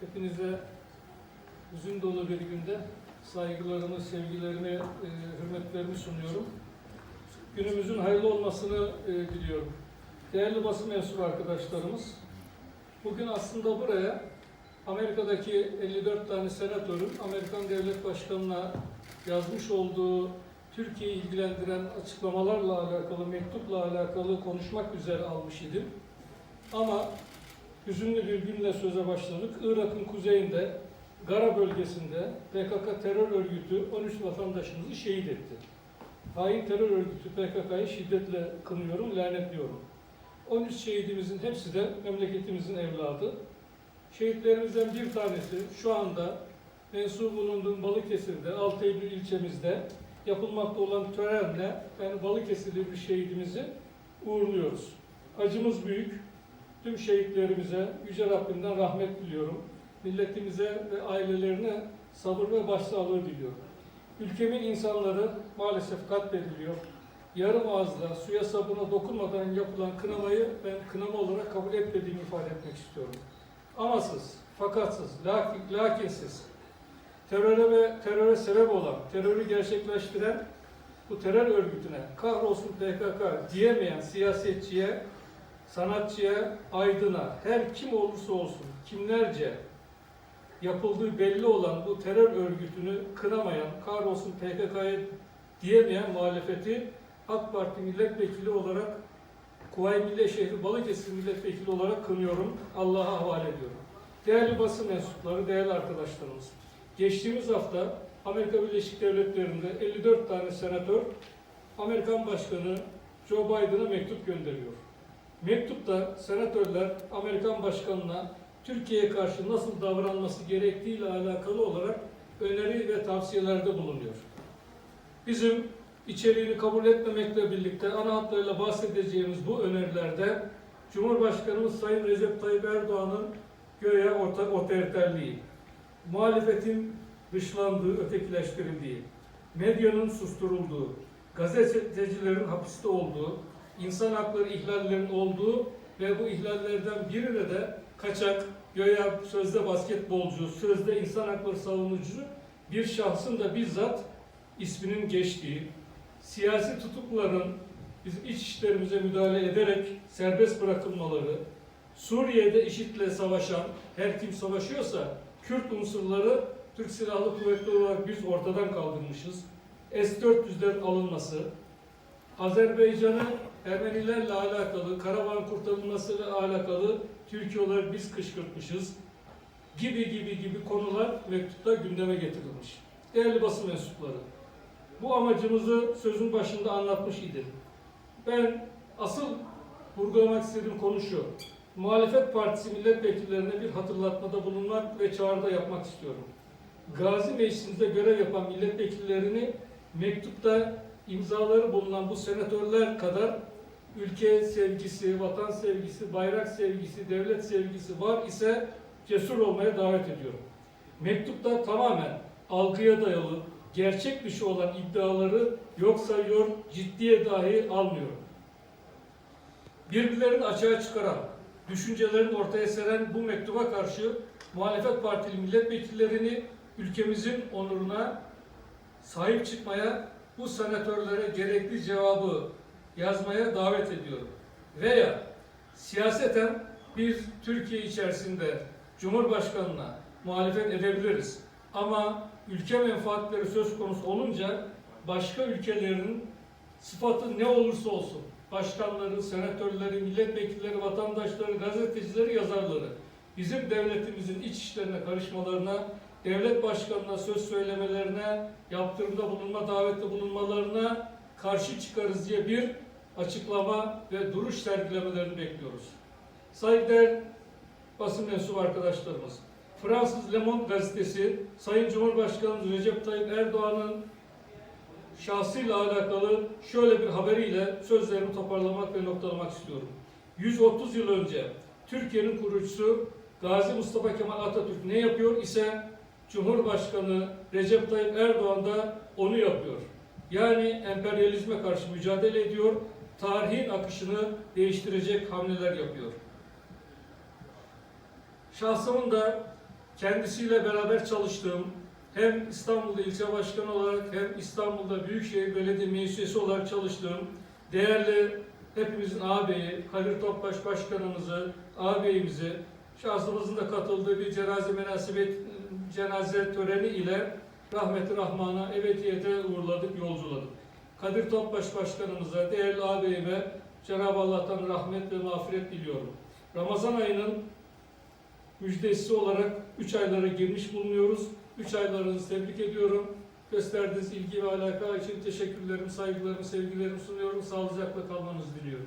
Hepinize hüzün dolu bir günde saygılarımı, sevgilerimi, e, hürmetlerimi sunuyorum. Günümüzün hayırlı olmasını e, diliyorum. Değerli basın mensubu arkadaşlarımız, bugün aslında buraya Amerika'daki 54 tane senatörün Amerikan Devlet Başkanı'na yazmış olduğu Türkiye'yi ilgilendiren açıklamalarla alakalı, mektupla alakalı konuşmak üzere almış idim. Ama hüzünlü bir günle söze başladık. Irak'ın kuzeyinde, Gara bölgesinde PKK terör örgütü 13 vatandaşımızı şehit etti. Hain terör örgütü PKK'yı şiddetle kınıyorum, lanetliyorum. 13 şehidimizin hepsi de memleketimizin evladı. Şehitlerimizden bir tanesi şu anda mensup bulunduğum Balıkesir'de, 6 Eylül ilçemizde yapılmakta olan törenle yani Balıkesirli bir şehidimizi uğurluyoruz. Acımız büyük. Tüm şehitlerimize Yüce Rabbimden rahmet diliyorum. Milletimize ve ailelerine sabır ve başsağlığı diliyorum. Ülkemin insanları maalesef katlediliyor. Yarım ağızla, suya sabuna dokunmadan yapılan kınamayı ben kınama olarak kabul etmediğimi ifade etmek istiyorum. Amasız, fakatsız, lakin, lakinsiz, teröre ve teröre sebep olan, terörü gerçekleştiren bu terör örgütüne kahrolsun PKK diyemeyen siyasetçiye, sanatçıya, aydına, her kim olursa olsun, kimlerce yapıldığı belli olan bu terör örgütünü kınamayan, kahrolsun PKK'ya diyemeyen muhalefeti AK Parti milletvekili olarak Kuvayi Milliye Şehri Balıkesir milletvekili olarak kınıyorum. Allah'a havale ediyorum. Değerli basın mensupları, değerli arkadaşlarımız. Geçtiğimiz hafta Amerika Birleşik Devletleri'nde 54 tane senatör Amerikan Başkanı Joe Biden'a mektup gönderiyor. Mektupta senatörler Amerikan Başkanı'na Türkiye'ye karşı nasıl davranması gerektiğiyle alakalı olarak öneri ve tavsiyelerde bulunuyor. Bizim içeriğini kabul etmemekle birlikte ana hatlarıyla bahsedeceğimiz bu önerilerde Cumhurbaşkanımız Sayın Recep Tayyip Erdoğan'ın göğe orta, otoriterliği, muhalefetin dışlandığı, ötekileştirildiği, medyanın susturulduğu, gazetecilerin hapiste olduğu, insan hakları ihlallerinin olduğu ve bu ihlallerden birine de kaçak, göya sözde basketbolcu, sözde insan hakları savunucusu bir şahsın da bizzat isminin geçtiği, siyasi tutukluların bizim iç işlerimize müdahale ederek serbest bırakılmaları, Suriye'de IŞİD'le savaşan, her kim savaşıyorsa Kürt unsurları Türk Silahlı Kuvvetleri olarak biz ortadan kaldırmışız. S-400'lerin alınması, Azerbaycan'ı Ermenilerle alakalı, Karabağ kurtarılmasıyla alakalı Türkiye olarak biz kışkırtmışız gibi gibi gibi konular mektupta gündeme getirilmiş. Değerli basın mensupları, bu amacımızı sözün başında anlatmış idim. Ben asıl vurgulamak istediğim konu şu. Muhalefet Partisi milletvekillerine bir hatırlatmada bulunmak ve çağrıda yapmak istiyorum. Gazi Meclisi'nde görev yapan milletvekillerini mektupta imzaları bulunan bu senatörler kadar ülke sevgisi, vatan sevgisi, bayrak sevgisi, devlet sevgisi var ise cesur olmaya davet ediyorum. Mektupta tamamen algıya dayalı, gerçek dışı olan iddiaları yok sayıyor, ciddiye dahi almıyor. Birbirlerini açığa çıkaran, düşüncelerini ortaya seren bu mektuba karşı muhalefet partili milletvekillerini ülkemizin onuruna sahip çıkmaya, bu senatörlere gerekli cevabı yazmaya davet ediyorum. Veya siyaseten biz Türkiye içerisinde Cumhurbaşkanına muhalefet edebiliriz. Ama ülke menfaatleri söz konusu olunca başka ülkelerin sıfatı ne olursa olsun başkanları, senatörleri, milletvekilleri, vatandaşları, gazetecileri, yazarları bizim devletimizin iç işlerine karışmalarına, devlet başkanına söz söylemelerine, yaptırımda bulunma, davette bulunmalarına karşı çıkarız diye bir açıklama ve duruş sergilemelerini bekliyoruz. Saygıdeğer basın mensubu arkadaşlarımız, Fransız Le Monde gazetesi Sayın Cumhurbaşkanımız Recep Tayyip Erdoğan'ın şahsıyla alakalı şöyle bir haberiyle sözlerimi toparlamak ve noktalamak istiyorum. 130 yıl önce Türkiye'nin kurucusu Gazi Mustafa Kemal Atatürk ne yapıyor ise Cumhurbaşkanı Recep Tayyip Erdoğan da onu yapıyor. Yani emperyalizme karşı mücadele ediyor, tarihin akışını değiştirecek hamleler yapıyor. Şahsımın da kendisiyle beraber çalıştığım, hem İstanbul'da ilçe başkanı olarak hem İstanbul'da Büyükşehir Belediye Meclis Üyesi olarak çalıştığım değerli hepimizin ağabeyi, Kadir Topbaş Başkanımızı, ağabeyimizi, şahsımızın da katıldığı bir cenaze münasebet cenaze töreni ile rahmeti rahmana ebediyete uğurladık, yolculadık. Kadir Topbaş Başkanımıza, değerli ağabeyime Cenab-ı Allah'tan rahmet ve mağfiret diliyorum. Ramazan ayının müjdesi olarak 3 aylara girmiş bulunuyoruz. 3 aylarınızı tebrik ediyorum. Gösterdiğiniz ilgi ve alaka için teşekkürlerimi, saygılarımı, sevgilerimi sunuyorum. Sağlıcakla kalmanızı diliyorum.